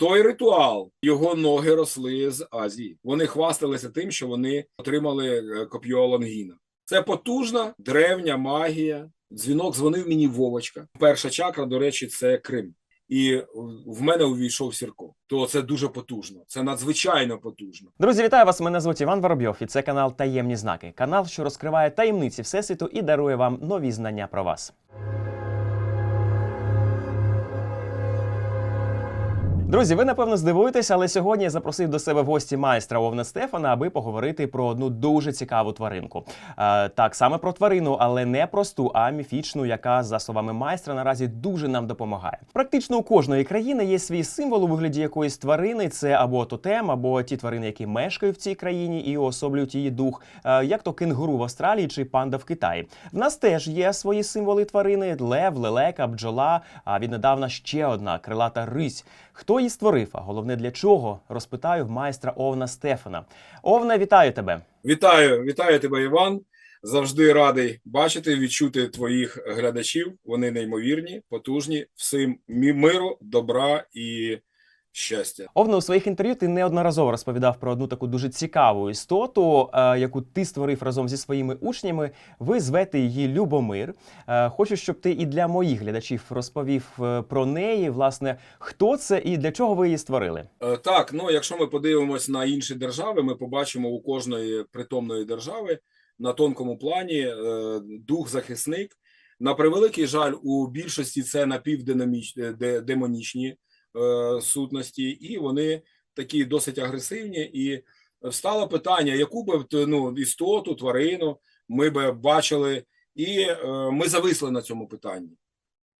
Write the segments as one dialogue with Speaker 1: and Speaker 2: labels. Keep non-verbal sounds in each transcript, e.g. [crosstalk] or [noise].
Speaker 1: Той ритуал його ноги росли з Азії. Вони хвасталися тим, що вони отримали е, коп'ю Алангіна. Це потужна древня магія. Дзвінок дзвонив мені Вовочка. Перша чакра, до речі, це Крим. І в мене увійшов Сірко. То це дуже потужно. Це надзвичайно потужно.
Speaker 2: Друзі, вітаю вас! Мене звуть Іван Воробйов, і це канал Таємні знаки. Канал, що розкриває таємниці всесвіту і дарує вам нові знання про вас. Друзі, ви напевно здивуєтесь, але сьогодні я запросив до себе в гості майстра Овна Стефана, аби поговорити про одну дуже цікаву тваринку. Е, так, саме про тварину, але не просту, а міфічну, яка, за словами майстра, наразі дуже нам допомагає. Практично у кожної країни є свій символ у вигляді якоїсь тварини. Це або тотем, або ті тварини, які мешкають в цій країні і уособлюють її дух, е, як то кенгуру в Австралії чи панда в Китаї. В нас теж є свої символи тварини: лев, лелека, бджола. А віднедавна ще одна крилата рись. Хто її створив? А головне для чого? Розпитаю в майстра Овна Стефана. Овна, вітаю тебе.
Speaker 1: Вітаю, вітаю тебе, Іван. Завжди радий бачити, відчути твоїх глядачів. Вони неймовірні, потужні. Всім міру, добра і щастя.
Speaker 2: Овна, у своїх інтерв'ю ти неодноразово розповідав про одну таку дуже цікаву істоту, е, яку ти створив разом зі своїми учнями. Ви звете її Любомир. Е, Хочу, щоб ти і для моїх глядачів розповів е, про неї. Власне, хто це і для чого ви її створили?
Speaker 1: Так, ну якщо ми подивимось на інші держави, ми побачимо у кожної притомної держави на тонкому плані е, дух-захисник. На превеликий жаль, у більшості це напівдемонічні сутності, і вони такі досить агресивні. І встало питання, яку б ну, істоту, тварину ми б бачили, і е, ми зависли на цьому питанні.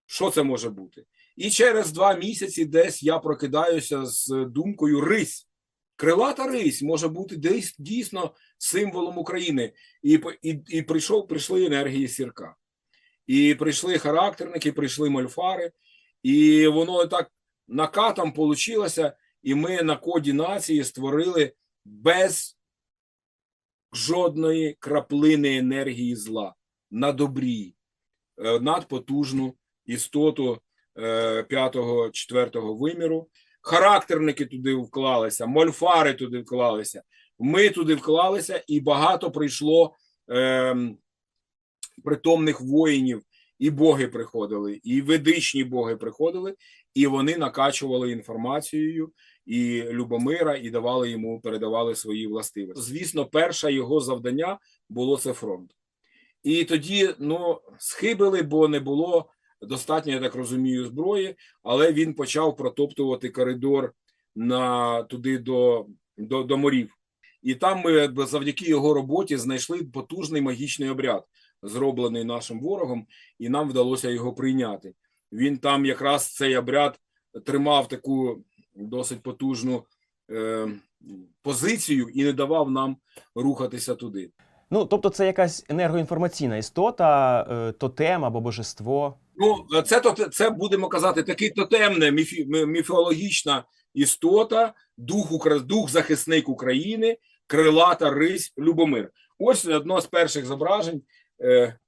Speaker 1: Що це може бути? І через два місяці десь я прокидаюся з думкою рись. Крилата рись може бути десь дійсно символом України. І, і, і прийшов, прийшли енергії сірка. І прийшли характерники, прийшли мольфари, і воно так накатом получилося, і ми на коді нації створили без жодної краплини енергії зла на добрі, е, надпотужну істоту е, п'ятого, четвертого виміру. Характерники туди вклалися, мольфари туди вклалися. Ми туди вклалися, і багато прийшло ем, притомних воїнів, і боги приходили, і ведичні боги приходили, і вони накачували інформацією і Любомира, і давали йому, передавали свої властивості. Звісно, перше його завдання було це фронт. І тоді ну, схибили, бо не було достатньо, я так розумію, зброї, але він почав протоптувати коридор на туди до, до, до морів. І там ми завдяки його роботі знайшли потужний магічний обряд, зроблений нашим ворогом, і нам вдалося його прийняти. Він там якраз цей обряд тримав таку досить потужну е, позицію і не давав нам рухатися туди.
Speaker 2: Ну, тобто, це якась енергоінформаційна істота, е, тотем або божество.
Speaker 1: Ну, це то це будемо казати такий тотемне міфі, міфологічна істота, дух дух захисник України, крилата рись Любомир. Ось одно з перших зображень е,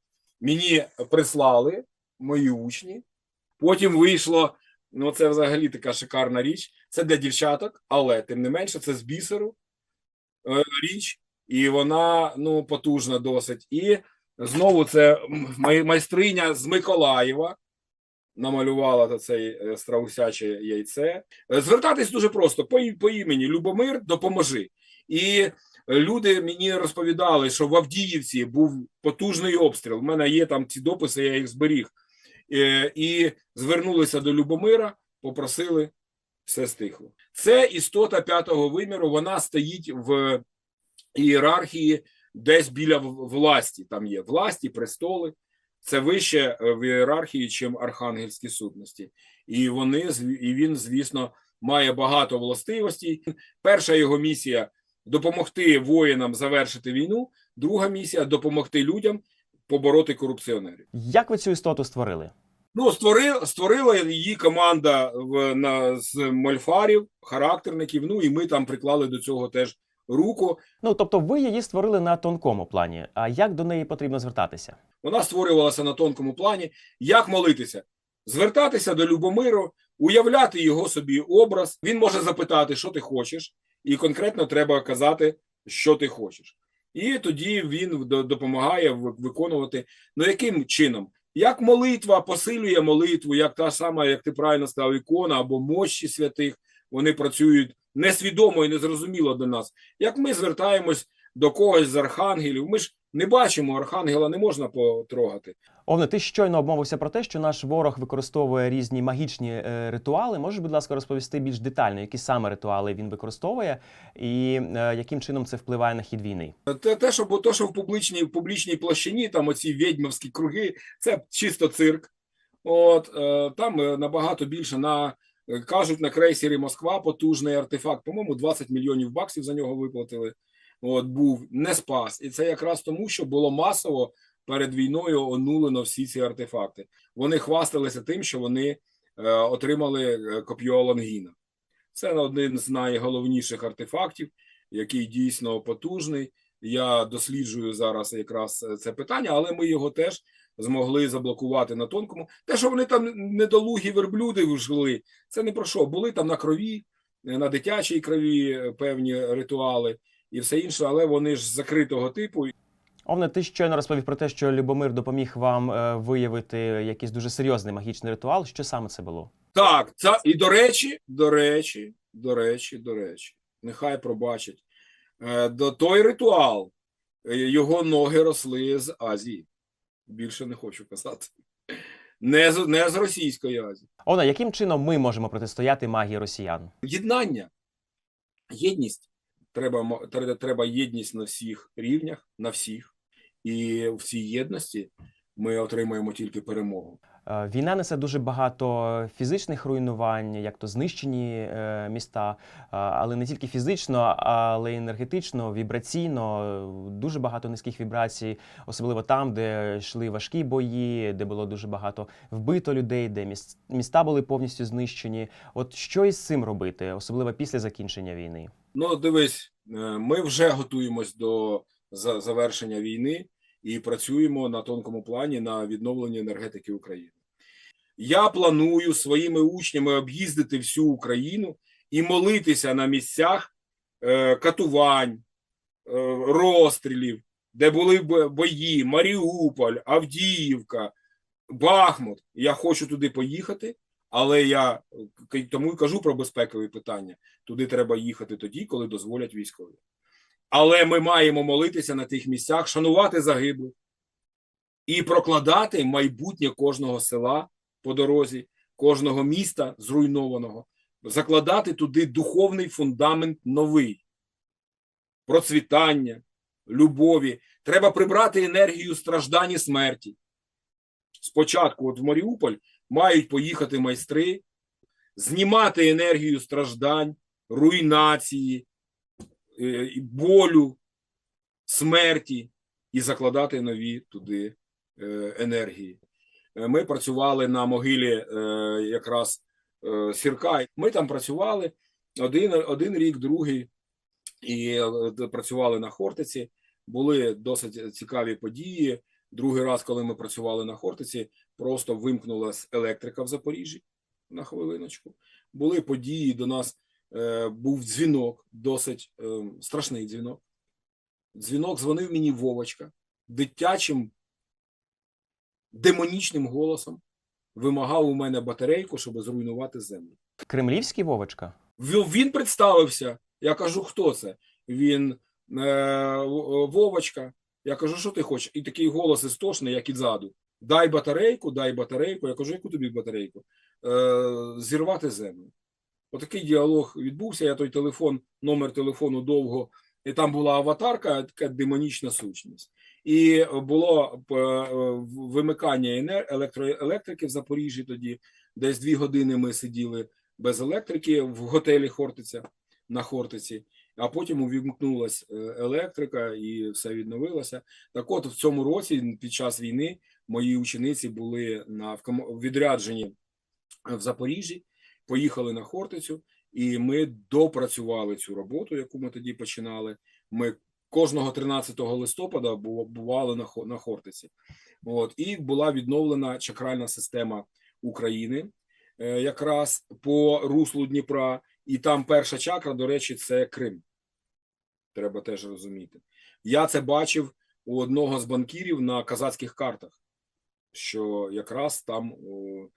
Speaker 1: мені прислали мої учні. Потім вийшло. Ну, це взагалі така шикарна річ. Це для дівчаток, але тим не менше, це з бісеру е, річ, і вона ну потужна досить. І Знову це май- майстриня з Миколаєва намалювала цей е, страусяче яйце. Звертатись дуже просто по, по імені Любомир, допоможи. І люди мені розповідали, що в Авдіївці був потужний обстріл. У мене є там ці дописи, я їх зберіг. Е, І звернулися до Любомира, попросили, все стихло. Це істота п'ятого виміру, вона стоїть в ієрархії десь біля власті. Там є власті, престоли. Це вище е, в ієрархії, чим архангельські сутності. І вони і він, звісно, має багато властивостей. Перша його місія допомогти воїнам завершити війну. Друга місія допомогти людям побороти корупціонерів.
Speaker 2: Як ви цю істоту створили?
Speaker 1: Ну, створила, створила її команда в, на, з мольфарів, характерників. Ну і ми там приклали до цього теж руку.
Speaker 2: Ну, тобто, ви її створили на тонкому плані. А як до неї потрібно звертатися?
Speaker 1: Вона створювалася на тонкому плані. Як молитися? Звертатися до Любомиру, уявляти його собі образ. Він може запитати, що ти хочеш, і конкретно треба казати, що ти хочеш. І тоді він допомагає виконувати. Ну яким чином? Як молитва посилює молитву, як та сама, як ти правильно сказав, ікона або мощі святих, вони працюють несвідомо і незрозуміло до нас. Як ми звертаємось до когось з архангелів, ми ж не бачимо архангела, не можна потрогати.
Speaker 2: Овне, ти щойно обмовився про те, що наш ворог використовує різні магічні е, ритуали. Можеш, будь ласка, розповісти більш детально, які саме ритуали він використовує, і е, яким чином це впливає на хід війни?
Speaker 1: Те, те, що, бо то, що в публічній, в публічній площині, там оці відьмовські круги, це чисто цирк. От е, там е, набагато більше на е, кажуть на крейсері Москва потужний артефакт. По-моєму, 20 мільйонів баксів за нього виплатили. От був не спас, і це якраз тому, що було масово перед війною онулено всі ці артефакти. Вони хвасталися тим, що вони е, отримали е, коп'ю Лонгіна. Це один з найголовніших артефактів, який дійсно потужний. Я досліджую зараз якраз е, це питання, але ми його теж змогли заблокувати на тонкому. Те, що вони там недолугі верблюди жили, це не про що. Були там на крові, е, на дитячій крові певні ритуали і все інше, але вони ж закритого типу.
Speaker 2: Овне, ти щойно розповів про те, що Любомир допоміг вам е, виявити якийсь дуже серйозний магічний ритуал. Що саме це було?
Speaker 1: Так, це і до речі, до речі, до речі, до речі, нехай пробачать. Е, До той ритуал е, його ноги росли з Азії. Більше не хочу казати. Не з, не з Російської Азії.
Speaker 2: Овне, яким чином ми можемо протистояти магії росіян?
Speaker 1: Єднання, єдність. Треба, треба єдність на всіх рівнях, на всіх. І в цій єдності ми отримаємо тільки перемогу.
Speaker 2: Е, Війна несе дуже багато фізичних руйнувань, як то знищені е, міста, е, але не тільки фізично, але й енергетично, вібраційно. Дуже багато низьких вібрацій, особливо там, де йшли важкі бої, де було дуже багато вбито людей, де міс- міста були повністю знищені. От що із цим робити, особливо після закінчення війни?
Speaker 1: Ну, дивись, ми вже готуємось до завершення війни і працюємо на тонкому плані на відновленні енергетики України. Я планую своїми учнями об'їздити всю Україну і молитися на місцях е, катувань, е, розстрілів, де були бої, Маріуполь, Авдіївка, Бахмут. Я хочу туди поїхати, але я е, тому і кажу про безпекові питання. Туди треба їхати тоді, коли дозволять військові. Але ми маємо молитися на тих місцях, шанувати загиблих і прокладати майбутнє кожного села по дорозі, кожного міста зруйнованого, закладати туди духовний фундамент новий, процвітання, любові. Треба прибрати енергію страждань і смерті. Спочатку, от в Маріуполь, мають поїхати майстри, знімати енергію страждань, руйнації, болю, смерті і закладати нові туди е, енергії. Е, Ми працювали на могилі е, якраз е, Сірка. Ми там працювали один, один рік, другий, і е, працювали на Хортиці. Були досить цікаві події. Другий раз, коли ми працювали на Хортиці, просто вимкнулась електрика в Запоріжжі на хвилиночку. Були події до нас е, був дзвінок, досить е, страшний дзвінок. Дзвінок дзвонив мені Вовочка дитячим демонічним голосом вимагав у мене батарейку, щоб зруйнувати землю.
Speaker 2: Кремлівський Вовочка?
Speaker 1: Він він представився. Я кажу, хто це? Він е, Вовочка. Я кажу, що ти хочеш? І такий голос істошний, як і ззаду. Дай батарейку, дай батарейку. Я кажу, яку тобі батарейку? Е, зірвати землю. Отакий діалог відбувся. Я той телефон, номер телефону довго, і там була аватарка, така демонічна сущність. І було е, вимикання електроелектрики в Запоріжжі тоді. Десь дві години ми сиділи без електрики в готелі Хортиця на Хортиці, а потім увімкнулася е, електрика і все відновилося. Так от в цьому році, під час війни, мої учениці були на в відрядженні в Запоріжжі, поїхали на Хортицю, і ми допрацювали цю роботу, яку ми тоді починали. Ми кожного 13 листопада бували на на Хортиці. От і була відновлена чакральна система України. е, якраз по руслу Дніпра, і там перша чакра, до речі, це Крим. Треба теж розуміти. Я це бачив у одного з банкірів на казацьких картах, що якраз там о,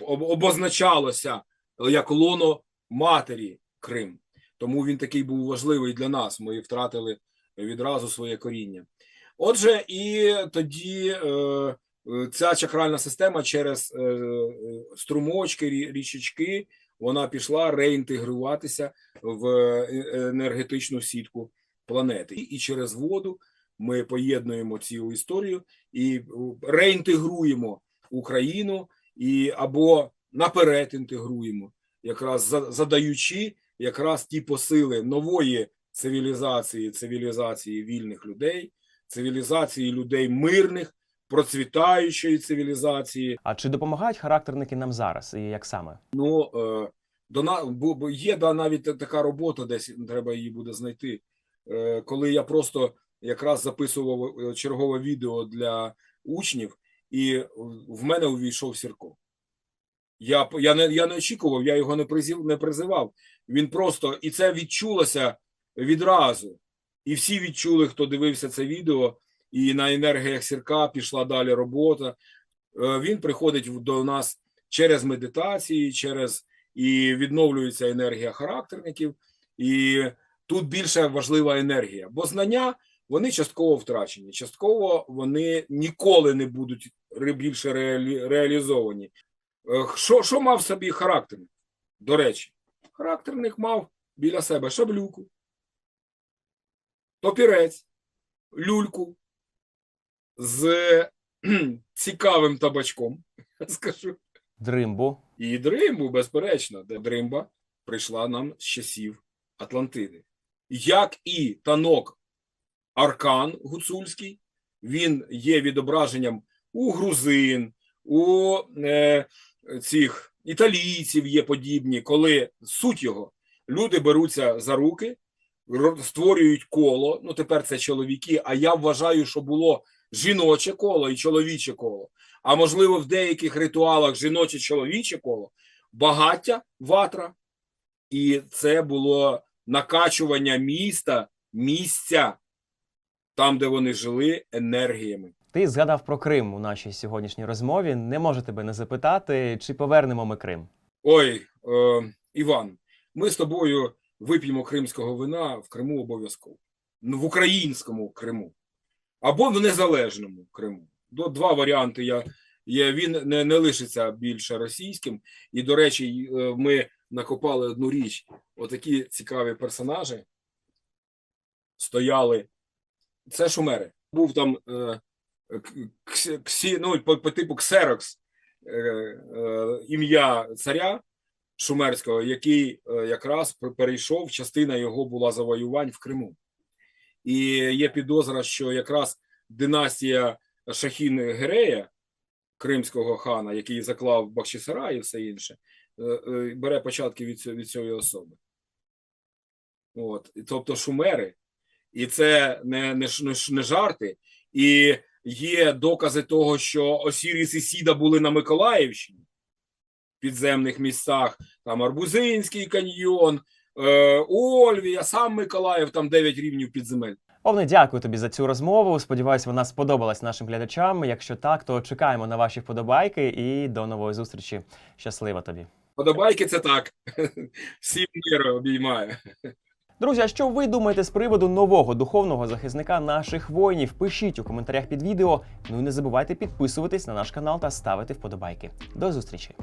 Speaker 1: обозначалося як лоно матері Крим. Тому він такий був важливий для нас. Ми втратили відразу своє коріння. Отже, і тоді е, е, ця чакральна система через е, е, струмочки, річечки, вона пішла реінтегруватися в е, енергетичну сітку планети. І, через воду ми поєднуємо цю історію і реінтегруємо Україну і або наперед інтегруємо, якраз задаючи якраз ті посили нової цивілізації, цивілізації вільних людей, цивілізації людей мирних, процвітаючої цивілізації.
Speaker 2: А чи допомагають характерники нам зараз? І як саме?
Speaker 1: Ну е, до на бо- бо є да, навіть така робота, десь треба її буде знайти. Е, коли я просто якраз записував е, чергове відео для учнів, і в мене увійшов Сірко. Я, я, не, я не очікував, я його не, призів, не призивав. Він просто і це відчулося відразу. І всі відчули, хто дивився це відео, і на енергіях Сірка пішла далі робота. Е, Він приходить до нас через медитації, через і відновлюється енергія характерників. І тут більше важлива енергія, бо знання вони частково втрачені, частково вони ніколи не будуть більше реалі, реалізовані. Е, Що, що мав собі характерник? До речі, характерник мав біля себе шаблюку, топірець, люльку з цікавим табачком, скажу.
Speaker 2: Дримбу.
Speaker 1: І Дримбу, безперечно, де Дримба прийшла нам з часів Атлантиди. Як і танок Аркан Гуцульський, він є відображенням у грузин, у е, цих італійців є подібні, коли суть його люди беруться за руки, створюють коло. Ну тепер це чоловіки. А я вважаю, що було жіноче коло і чоловіче коло. А можливо, в деяких ритуалах жіноче чоловіче коло, багаття ватра, і це було накачування міста, місця, там, де вони жили, енергіями.
Speaker 2: Ти згадав про Крим у нашій сьогоднішній розмові. Не можу тебе не запитати, чи повернемо ми Крим.
Speaker 1: Ой, е, Іван, ми з тобою вип'ємо кримського вина в Криму обов'язково. Ну, в українському Криму. Або в незалежному Криму. До два варіанти. Я, є, він не, не лишиться більше російським. І, до речі, е, ми накопали одну річ. Отакі цікаві персонажі стояли. Це шумери. Був там е, ксі, ну, по, по типу Ксерокс е, е, ім'я царя Шумерського, який е, якраз перейшов, частина його була завоювань в Криму. І є підозра, що якраз династія Шахін Герея, кримського хана, який заклав Бахчисарай і все інше, е, е, бере початки від, від цієї особи. От. Тобто шумери, і це не, не, не, не жарти. І є докази того, що Осіріс і Сіда були на Миколаївщині, в підземних місцях, там Арбузинський каньйон, е, Ольвія, сам Миколаїв, там 9 рівнів підземель.
Speaker 2: Овне, дякую тобі за цю розмову. Сподіваюсь, вона сподобалась нашим глядачам. Якщо так, то чекаємо на ваші вподобайки і до нової зустрічі. Щаслива тобі.
Speaker 1: Подобайки це так. [laughs] Всім миру обіймаю.
Speaker 2: Друзі, а що ви думаєте з приводу нового духовного захисника наших воїнів? Пишіть у коментарях під відео. Ну і не забувайте підписуватись на наш канал та ставити вподобайки. До зустрічі!